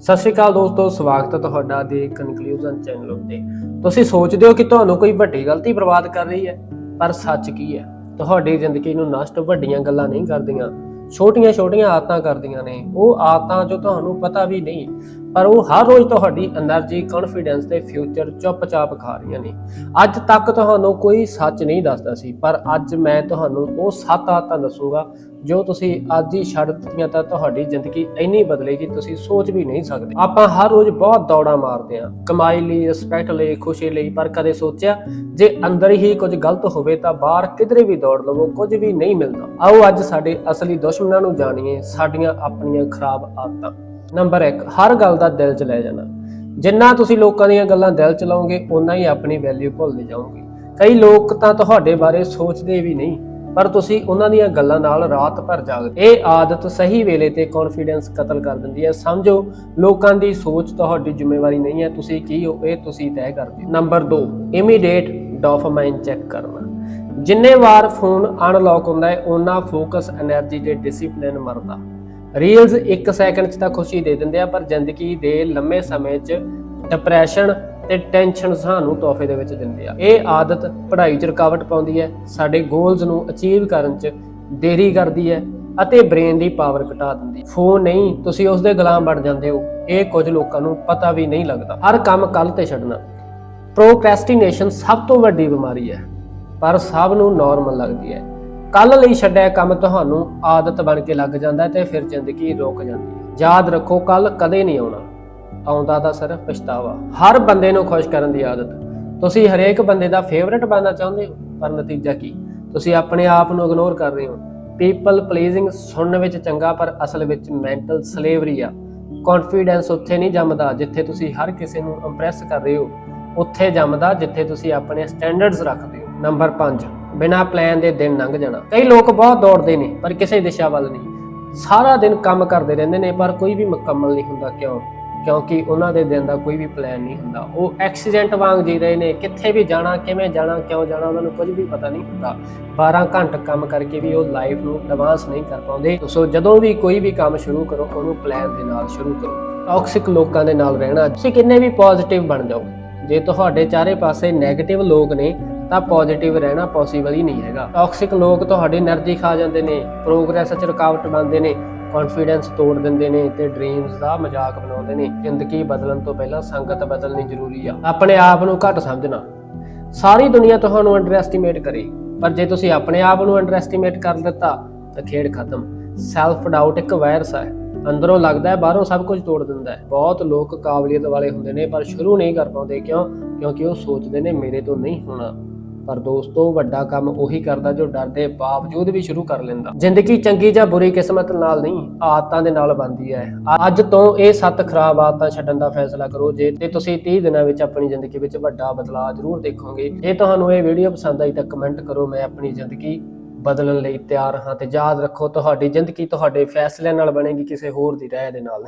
ਸਤਿ ਸ਼੍ਰੀ ਅਕਾਲ ਦੋਸਤੋ, ਸਵਾਗਤ ਹੈ ਤੁਹਾਡਾ ਦੇ ਕਨਕਲੂਜਨ ਚੈਨਲ ਉੱਤੇ। ਤੁਸੀਂ ਸੋਚਦੇ ਹੋ ਕਿ ਤੁਹਾਨੂੰ ਕੋਈ ਵੱਡੀ ਗਲਤੀ ਬਰਬਾਦ ਕਰ ਰਹੀ ਹੈ, ਪਰ ਸੱਚ ਕੀ ਹੈ? ਤੁਹਾਡੀ ਜ਼ਿੰਦਗੀ ਨੂੰ ਨਸ਼ਟ ਵੱਡੀਆਂ ਗੱਲਾਂ ਨਹੀਂ ਕਰਦੀਆਂ, ਛੋਟੀਆਂ-ਛੋਟੀਆਂ ਆਦਤਾਂ ਕਰਦੀਆਂ ਨੇ। ਉਹ ਆਦਤਾਂ ਜੋ ਤੁਹਾਨੂੰ ਪਤਾ ਵੀ ਨਹੀਂ ਪਰ ਉਹ ਹਰ ਰੋਜ਼ ਤੁਹਾਡੀ એનર્ਜੀ ਕੌਨਫੀਡੈਂਸ ਤੇ ਫਿਊਚਰ ਚੁੱਪਚਾਪ ਖਾ ਰਹੀਆਂ ਨੇ। ਅੱਜ ਤੱਕ ਤੁਹਾਨੂੰ ਕੋਈ ਸੱਚ ਨਹੀਂ ਦੱਸਦਾ ਸੀ, ਪਰ ਅੱਜ ਮੈਂ ਤੁਹਾਨੂੰ ਉਹ ਸੱਤ ਆਦਤਾਂ ਦੱਸੂਗਾ, ਜੋ ਤੁਸੀਂ ਅੱਜ ਹੀ ਛੱਡ ਦਿੱਤੀਆਂ ਤਾਂ ਤੁਹਾਡੀ ਜ਼ਿੰਦਗੀ ਇੰਨੀ ਬਦਲੇਗੀ, ਤੁਸੀਂ ਸੋਚ ਵੀ ਨਹੀਂ ਸਕਦੇ। ਆਪਾਂ ਹਰ ਰੋਜ਼ ਬਹੁਤ ਦੌੜਾਂ ਮਾਰਦੇ ਆ ਕਮਾਈ ਲਈ ਰਿਸਪੈਕਟ ਲਈ, ਖੁਸ਼ੀ ਲਈ, ਪਰ ਕਦੇ ਸੋਚਿਆ, ਜੇ ਅੰਦਰ ਹੀ ਕੁਝ ਗਲਤ ਹੋਵੇ ਤਾਂ ਬਾਹਰ ਕਿਧਰੇ ਵੀ ਦੌੜ ਲਵੋ, ਕੁਝ ਵੀ ਨਹੀਂ ਮਿਲਦਾ। ਆਓ ਅੱਜ ਸਾਡੇ ਅਸਲੀ ਦੁਸ਼ਮਣਾਂ ਨੂੰ ਜਾਣੀਏ, ਸਾਡੀਆਂ ਆਪਣੀਆਂ ਖਰਾਬ ਆਦਤਾਂ। ਨੰਬਰ 1 ਹਰ ਗੱਲ ਦਾ ਦਿਲ ਚ ਲੈ ਜਾਣਾ। ਜਿੰਨਾ ਤੁਸੀਂ ਲੋਕਾਂ ਦੀਆਂ ਗੱਲਾਂ ਦਿਲ ਚ ਲਾਓਗੇ ਉਨਾ ਹੀ ਆਪਣੀ ਵੈਲਿਊ ਭੁੱਲਦੇ ਜਾਓਗੇ। ਕਈ ਲੋਕ ਤਾਂ ਤੁਹਾਡੇ ਬਾਰੇ ਸੋਚਦੇ ਵੀ ਨਹੀਂ, ਪਰ ਤੁਸੀਂ ਉਹਨਾਂ ਦੀਆਂ ਗੱਲਾਂ ਨਾਲ ਰਾਤ ਭਰ ਜਾਗਦੇ ਇਹ ਆਦਤ ਸਹੀ ਵੇਲੇ ਤੇ ਕੌਨਫੀਡੈਂਸ ਕਤਲ ਕਰ ਦਿੰਦੀ ਹੈ। ਸਮਝੋ, ਲੋਕਾਂ ਦੀ ਸੋਚ ਤੁਹਾਡੀ ਜ਼ਿੰਮੇਵਾਰੀ ਨਹੀਂ ਹੈ, ਤੁਸੀਂ ਕੀ ਹੋ, ਇਹ ਤੁਸੀਂ ਤੈਅ ਕਰਦੇ ਨੰਬਰ 2 ਇਮੀਡੀਏਟ ਡੋਪਾਮਾਈਨ ਚੈੱਕ ਕਰਨਾ। ਜਿੰਨੇ ਵਾਰ ਫੋਨ ਅਨਲੌਕ ਹੁੰਦਾ ਹੈ ਉਹਨਾਂ ਫੋਕਸ એનર્ਜੀ ਤੇ ਡਿਸਪਲਿਨ ਮਰਦਾ ਰੀਲਸ 1 ਸੈਕਿੰਡ 'ਚ ਤਾਂ ਖੁਸ਼ੀ ਦੇ ਦਿੰਦੇ ਆ, ਪਰ ਜ਼ਿੰਦਗੀ ਦੇ ਲੰਮੇ ਸਮੇਂ 'ਚ ਡਿਪਰੈਸ਼ਨ ਤੇ ਟੈਨਸ਼ਨ ਸਾਨੂੰ ਤੋਹਫੇ ਦੇ ਵਿੱਚ ਦਿੰਦੇ ਆ। ਇਹ ਆਦਤ ਪੜ੍ਹਾਈ 'ਚ ਰੁਕਾਵਟ ਪਾਉਂਦੀ ਹੈ, ਸਾਡੇ ਗੋਲਸ ਨੂੰ ਅਚੀਵ ਕਰਨ 'ਚ ਦੇਰੀ ਕਰਦੀ ਹੈ ਅਤੇ ਬ੍ਰੇਨ ਦੀ ਪਾਵਰ ਘਟਾ ਦਿੰਦੀ ਫੋਨ ਨਹੀਂ, ਤੁਸੀਂ ਉਸ ਦੇ ਗੁਲਾਮ ਬਣ ਜਾਂਦੇ ਹੋ। ਇਹ ਕੁਝ ਲੋਕਾਂ ਨੂੰ ਪਤਾ ਵੀ ਨਹੀਂ ਲੱਗਦਾ। ਹਰ ਕੰਮ ਕੱਲ ਤੇ ਛੱਡਣਾ। ਪ੍ਰੋਕ੍ਰੈਸਟੀਨੇਸ਼ਨ ਸਭ ਤੋਂ ਵੱਡੀ ਬਿਮਾਰੀ ਹੈ, ਪਰ ਸਭ ਨੂੰ ਨਾਰਮਲ ਲੱਗਦੀ ਹੈ। ਕੱਲ ਲਈ ਛੱਡਿਆ ਕੰਮ ਤੁਹਾਨੂੰ ਆਦਤ ਬਣ ਕੇ ਲੱਗ ਜਾਂਦਾ ਹੈ ਤੇ ਫਿਰ ਜ਼ਿੰਦਗੀ ਰੁਕ ਜਾਂਦੀ ਹੈ। ਯਾਦ ਰੱਖੋ ਕੱਲ ਕਦੇ ਨਹੀਂ ਆਉਣਾ। ਆਉਂਦਾ ਤਾਂ ਸਿਰਫ ਪਛਤਾਵਾ। ਹਰ ਬੰਦੇ ਨੂੰ ਖੁਸ਼ ਕਰਨ ਦੀ ਆਦਤ। ਤੁਸੀਂ ਹਰੇਕ ਬੰਦੇ ਦਾ ਫੇਵਰਿਟ ਬਣਨਾ ਚਾਹੁੰਦੇ ਹੋ, ਪਰ ਨਤੀਜਾ ਕੀ? ਤੁਸੀਂ ਆਪਣੇ ਆਪ ਨੂੰ ਇਗਨੋਰ ਕਰ ਰਹੇ ਹੋ। ਪੀਪਲ ਪਲੀਜ਼ਿੰਗ ਸੁਣਨ ਵਿੱਚ ਚੰਗਾ, ਪਰ ਅਸਲ ਵਿੱਚ ਮੈਂਟਲ ਸਲੇਵਰੀ ਆ। ਕੌਨਫੀਡੈਂਸ ਉੱਥੇ ਨਹੀਂ ਜੰਮਦਾ ਜਿੱਥੇ ਤੁਸੀਂ ਹਰ ਕਿਸੇ ਨੂੰ ਇੰਪ੍ਰੈਸ ਕਰ ਰਹੇ ਹੋ। ਉੱਥੇ ਜੰਮਦਾ ਜਿੱਥੇ ਤੁਸੀਂ ਆਪਣੇ ਸਟੈਂਡਰਡਸ ਰੱਖਦੇ ਹੋ। ਨੰਬਰ 5 ਬਿਨਾਂ ਪਲਾਨ ਦੇ ਦਿਨ ਲੰਘ ਜਾਣਾ। ਕਈ ਲੋਕ ਬਹੁਤ ਦੌੜਦੇ ਨੇ, ਪਰ ਕਿਸੇ ਦਿਸ਼ਾ ਵੱਲ ਨਹੀਂ। ਸਾਰਾ ਦਿਨ ਕੰਮ ਕਰਦੇ ਰਹਿੰਦੇ ਨੇ, ਪਰ ਕੋਈ ਵੀ ਮੁਕੰਮਲ ਨਹੀਂ ਹੁੰਦਾ ਕਿਉਂ? ਕਿਉਂਕਿ ਉਹਨਾਂ ਦੇ ਦਿਨ ਦਾ ਕੋਈ ਵੀ ਪਲਾਨ ਨਹੀਂ ਹੁੰਦਾ। ਉਹ ਐਕਸੀਡੈਂਟ ਵਾਂਗ ਜੀ ਰਹੇ ਨੇ, ਕਿੱਥੇ ਵੀ ਜਾਣਾ, ਕਿਵੇਂ ਜਾਣਾ, ਕਿਉਂ ਜਾਣਾ, ਉਹਨਾਂ ਨੂੰ ਕੁਝ ਵੀ ਪਤਾ ਨਹੀਂ ਹੁੰਦਾ। 12 ਘੰਟੇ ਕੰਮ ਕਰਕੇ ਵੀ ਉਹ ਲਾਈਫ ਨੂੰ ਐਡਵਾਂਸ ਨਹੀਂ ਕਰ ਪਾਉਂਦੇ। ਸੋ ਜਦੋਂ ਵੀ ਕੋਈ ਵੀ ਕੰਮ ਸ਼ੁਰੂ ਕਰੋ, ਉਹਨੂੰ ਪਲਾਨ ਦੇ ਨਾਲ ਸ਼ੁਰੂ ਕਰੋ। ਟੌਕਸਿਕ ਲੋਕਾਂ ਦੇ ਨਾਲ ਰਹਿਣਾ, ਤੁਸੀਂ ਕਿੰਨੇ ਵੀ ਪੋਜ਼ਿਟਿਵ ਬਣ ਜਾਓ। ਜੇ ਤੁਹਾਡੇ ਚਾਰੇ ਪਾਸੇ 네ਗੇਟਿਵ ਲੋਕ ਨੇ ਤਾਂ ਪੋਜ਼ਿਟਿਵ ਰਹਿਣਾ ਪੋਸੀਬਲ ਹੀ ਨਹੀਂ ਹੈਗਾ। ਟੌਕਸਿਕ ਲੋਕ ਤੁਹਾਡੀ એનર્ਜੀ ਖਾ ਜਾਂਦੇ ਨੇ ਪ੍ਰੋਗਰੈਸ 'ਚ ਰੁਕਾਵਟ ਬਣਦੇ ਨੇ ਕੌਨਫੀਡੈਂਸ ਤੋੜ ਦਿੰਦੇ ਨੇ ਤੇ ਡ੍ਰੀਮਸ ਦਾ ਮਜ਼ਾਕ ਬਣਾਉਂਦੇ ਨੇ। ਜ਼ਿੰਦਗੀ ਬਦਲਣ ਤੋਂ ਪਹਿਲਾਂ ਸੰਗਤ ਬਦਲਣੀ ਜ਼ਰੂਰੀ ਆ। ਆਪਣੇ ਆਪ ਨੂੰ ਘੱਟ ਸਮਝਣਾ। ਸਾਰੀ ਦੁਨੀਆ ਤੁਹਾਨੂੰ ਅੰਡਰਐਸਟੀਮੇਟ ਕਰੇ। ਪਰ ਜੇ ਤੁਸੀਂ ਆਪਣੇ ਆਪ ਨੂੰ ਅੰਡਰਐਸਟੀਮੇਟ ਕਰ ਦਿੱਤਾ, ਤਾਂ ਖੇਡ ਖਤਮ। ਸੈਲਫ ਡਾਊਟ ਇੱਕ ਵਾਇਰਸ ਹੈ ਅੰਦਰੋਂ ਲੱਗਦਾ ਹੈ, ਬਾਹਰੋਂ ਸਭ ਕੁਝ ਤੋੜ ਦਿੰਦਾ ਹੈ। ਬਹੁਤ ਲੋਕ ਕਾਬਲੀਅਤ ਵਾਲੇ ਹੁੰਦੇ ਨੇ, ਪਰ ਸ਼ੁਰੂ ਨਹੀਂ ਕਰ ਪਾਉਂਦੇ। ਕਿਉਂ? ਕਿਉਂਕਿ ਉਹ ਸੋਚਦੇ ਨੇ, ਮੇਰੇ ਤੋਂ ਨਹੀਂ ਹੋਣਾ। ਪਰ ਦੋਸਤੋ, ਵੱਡਾ ਕੰਮ ਉਹੀ ਕਰਦਾ ਜੋ ਡਰ ਦੇ ਬਾਵਜੂਦ ਵੀ ਸ਼ੁਰੂ ਕਰ ਲੈਂਦਾ। ਜ਼ਿੰਦਗੀ ਚੰਗੀ ਜਾਂ ਬੁਰੀ ਕਿਸਮਤ ਨਾਲ ਨਹੀਂ, ਆਦਤਾਂ ਦੇ ਨਾਲ ਬਣਦੀ ਹੈ। ਅੱਜ ਤੋਂ ਇਹ ਸੱਤ ਖਰਾਬ ਆਦਤਾਂ ਛੱਡਣ ਦਾ ਫੈਸਲਾ ਕਰੋ ਜੇ ਤੇ ਤੁਸੀਂ 30 ਦਿਨਾਂ ਵਿੱਚ ਆਪਣੀ ਜ਼ਿੰਦਗੀ ਵਿੱਚ ਵੱਡਾ ਬਦਲਾਅ ਜ਼ਰੂਰ ਦੇਖੋਗੇ। ਜੇ ਤੁਹਾਨੂੰ ਇਹ ਵੀਡੀਓ ਪਸੰਦ ਆਈ ਤਾਂ ਕਮੈਂਟ ਕਰੋ, ਮੈਂ ਆਪਣੀ ਜ਼ਿੰਦਗੀ ਬਦਲਣ ਲਈ ਤਿਆਰ ਹਾਂ ਤੇ ਯਾਦ ਰੱਖੋ, ਤੁਹਾਡੀ ਜ਼ਿੰਦਗੀ ਤੁਹਾਡੇ ਫੈਸਲਿਆਂ ਨਾਲ ਬਣੇਗੀ, ਕਿਸੇ ਹੋਰ ਦੀ ਰਾਏ ਦੇ ਨਾਲ ਨਹੀਂ।